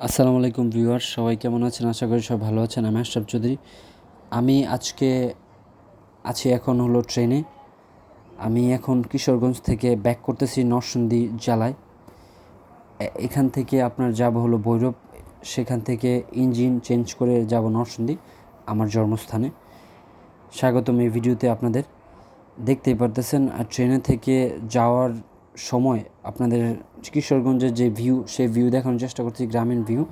আসসালামু আলাইকুম ভিউয়ার সবাই কেমন আছেন? আশা করি সব ভালো আছেন। আমি আশরাফ চৌধুরী। আমি আজকে আছি এখন হলো ট্রেনে। আমি এখন কিশোরগঞ্জ থেকে ব্যাক করতেছি নরসিংদী জেলায়। এ- এখান থেকে আপনার যাব হলো ভৈরব। সেখান থেকে ইঞ্জিন চেঞ্জ করে যাব নরসিংদী, আমার জন্মস্থানে। স্বাগতম এই ভিডিওতে আপনাদের। দেখতেই পারতেছেন আর ট্রেনে থেকে যাওয়ার সময় আপনাদের কিশোরগঞ্জের যে ভিউ সেই ভিউ দেখানোর চেষ্টা করছি গ্রামীণ ভিউ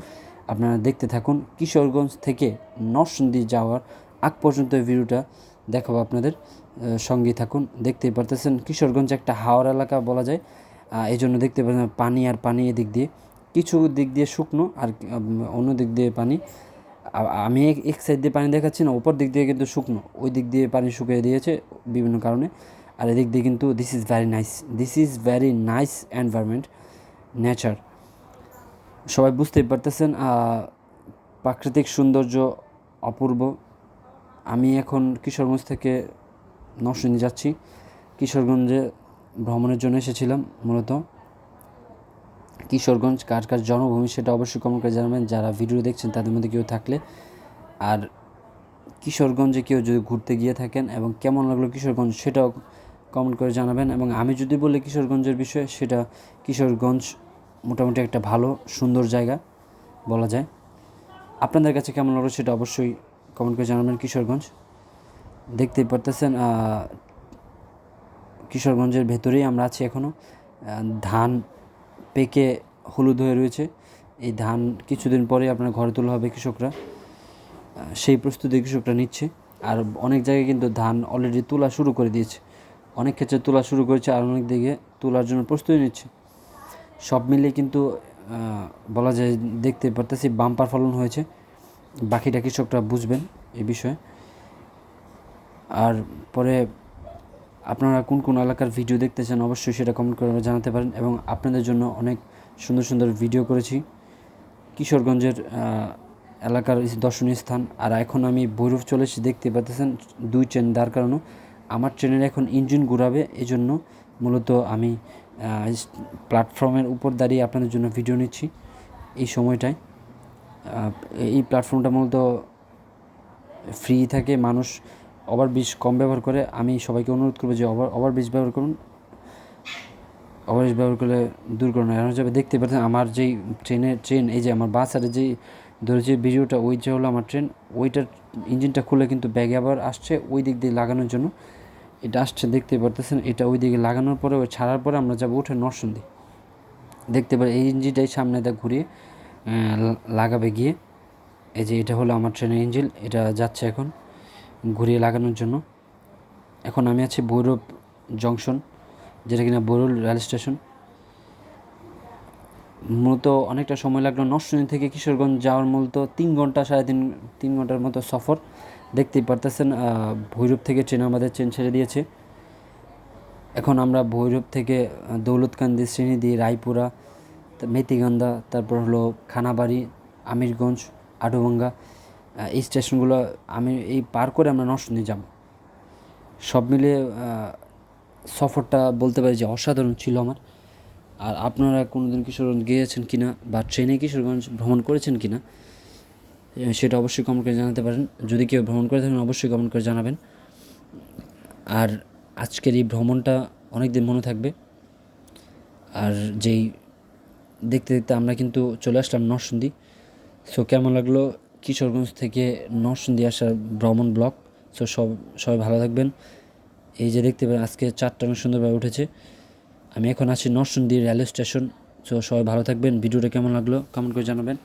আপনারা দেখতে থাকুন। কিশোরগঞ্জ থেকে নরসিংদী যাওয়ার আগ পর্যন্ত ভিডিওটা দেখাবো আপনাদের আহ, সঙ্গেই থাকুন। দেখতেই পারতেছেন কিশোরগঞ্জ একটা হাওড় এলাকা বলা যায়। এই জন্য দেখতে পাচ্ছেন পানি আর পানি এদিক দিয়ে। কিছু দিক দিয়ে শুকনো আর অন্য দিক দিয়ে পানি। আমি এক সাইড দিয়ে পানি দেখাচ্ছি না ওপর দিক দিয়ে কিন্তু শুকনো। ওই দিক দিয়ে পানি শুকিয়ে দিয়েছে বিভিন্ন কারণে। আর এদিক দিয়ে কিন্তু this is very nice this is very nice environment nature সবাই বুঝতেই পারতেছেন প্রাকৃতিক সৌন্দর্য অপূর্ব। আমি এখন কিশোরগঞ্জ থেকে নরসিংদী যাচ্ছি। কিশোরগঞ্জে ভ্রমণের জন্য এসেছিলাম মূলত। কিশোরগঞ্জ কার কার জন্মভূমি সেটা অবশ্যই কমেন্ট করে জানাবেন। যারা ভিডিও দেখছেন তাদের মধ্যে কেউ থাকলে। আর কিশোরগঞ্জে কেউ যদি ঘুরতে গিয়ে থাকেন এবং কেমন লাগল কিশোরগঞ্জ সেটাও কমেন্ট করে জানাবেন এবং আমি যদি বলি কিশোরগঞ্জের বিষয়ে, সেটা কিশোরগঞ্জ মোটামুটি একটা ভালো, সুন্দর জায়গা বলা যায়। আপনাদের কাছে কেমন লাগল সেটা অবশ্যই কমেন্ট করে জানাবেন কিশোরগঞ্জ। দেখতেই পারতেছেন কিশোরগঞ্জের ভেতরেই আমরা আছি এখনও ধান পেকে হলুদ হয়ে রয়েছে। এই ধান কিছুদিন পরে আপনার ঘরে তোলা হবে কৃষকরা। সেই প্রস্তুতি কৃষকরা নিচ্ছে। আর অনেক জায়গায় কিন্তু ধান অলরেডি তোলা শুরু করে দিয়েছে। অনেক ক্ষেত্রে তোলা শুরু করেছে আর অনেক দিকে তোলার জন্য প্রস্তুতি নিচ্ছে। সব মিলিয়ে কিন্তু বলা যায় দেখতে পারতেছি বাম্পার ফলন হয়েছে। বাকিটা কৃষকরা বুঝবেন এই বিষয়ে। আর পরে আপনারা কোন কোন এলাকার ভিডিও দেখতে চান অবশ্যই সেটা কমেন্ট করে জানাতে পারেন এবং আপনাদের জন্য অনেক সুন্দর সুন্দর ভিডিও করেছি। কিশোরগঞ্জের এলাকার দর্শনীয় স্থান। আর এখন আমি ভৈরব চলে এসেছি, দেখতে পাচ্ছেন দুই চেন দাঁড় করানো। আমার ট্রেনের এখন ইঞ্জিন ঘুরাবে, এজন্য মূলত আমি প্ল্যাটফর্মের উপর দাঁড়িয়ে আপনাদের জন্য ভিডিও নিচ্ছি এই সময়টায়। এই প্ল্যাটফর্মটা মূলত ফ্রি থাকে, মানুষ ওভারব্রিজ কম ব্যবহার করে। আমি সবাইকে অনুরোধ করব যে ওভার ওভারব্রিজ ব্যবহার করুন। ওভারব্রিজ ব্যবহার করলে দুর্ঘটনা এড়ানো যাবে। দেখতে পাচ্ছেন আমার যেই ট্রেনের ট্রেন এই যে আমার বাস আর যেই ধরেছে ভিডিওটা ওই যে হলো আমার ট্রেন ওইটার ইঞ্জিনটা খুলে কিন্তু ব্যাগে আবার আসছে, ওই দিক দিয়ে লাগানোর জন্য। এটা আসছে দেখতে পারতেছেন, এটা ওই দিকে লাগানোর পরে, ওই ছাড়ার পরে আমরা যাব উঠে নরসিংদী। দেখতে পারি, এই ইঞ্জিনটাই সামনে দেখ ঘুরিয়ে লাগাবে গিয়ে। এই যে এটা হলো আমার ট্রেনের ইঞ্জিন, এটা যাচ্ছে এখন ঘুরিয়ে লাগানোর জন্য। এখন আমি আছি ভৈরব জংশন, যেটা কিনা বরুল রেল স্টেশন। মূলত অনেকটা সময় লাগল নরসিংদী থেকে কিশোরগঞ্জ যাওয়ার মূলত তিন ঘণ্টা, সাড়ে তিন তিন ঘণ্টার মতো সফর। দেখতেই পারতেছেন ভৈরব থেকে ট্রেন আমাদের ট্রেন ছেড়ে দিয়েছে। এখন আমরা ভৈরব থেকে দৌলতকান্দি শ্রেণীদি রায়পুরা তা- তারপর হলো খানাবাড়ি আমিরগঞ্জ আডুভাঙ্গা এই স্টেশনগুলো আমি এই পার করে আমরা নরসিংদী যাব। সব আহ, সফরটা বলতে পারি যে অসাধারণ ছিল আমার। আর আপনারা কোনোদিন কিশোরগঞ্জ গিয়েছেন কিনা বা ট্রেনে কিশোরগঞ্জ ভ্রমণ করেছেন কিনা এ, সেটা অবশ্যই কমেন্ট করে জানাতে পারেন। যদি কেউ ভ্রমণ করে থাকেন, অবশ্যই কমেন্ট করে জানাবেন। আর আজকের এই ভ্রমণটা অনেক দিন মনে থাকবে। আর যেই দেখতে দেখতে আমরা কিন্তু চলে আসলাম নরসিংদী। সো কেমন লাগল? কিশোরগঞ্জ থেকে নরসিংদী আসার ভ্রমণ ব্লক সো সব, সবাই ভালো থাকবেন। এই যে দেখতে পারেন আজকে চারটা অনেক সুন্দরভাবে উঠেছে। আমি এখন আছি নরসিংদী রেলওয়ে স্টেশন সো সবাই ভালো থাকবেন। ভিডিওটা কেমন লাগল? কমেন্ট করে জানাবেন।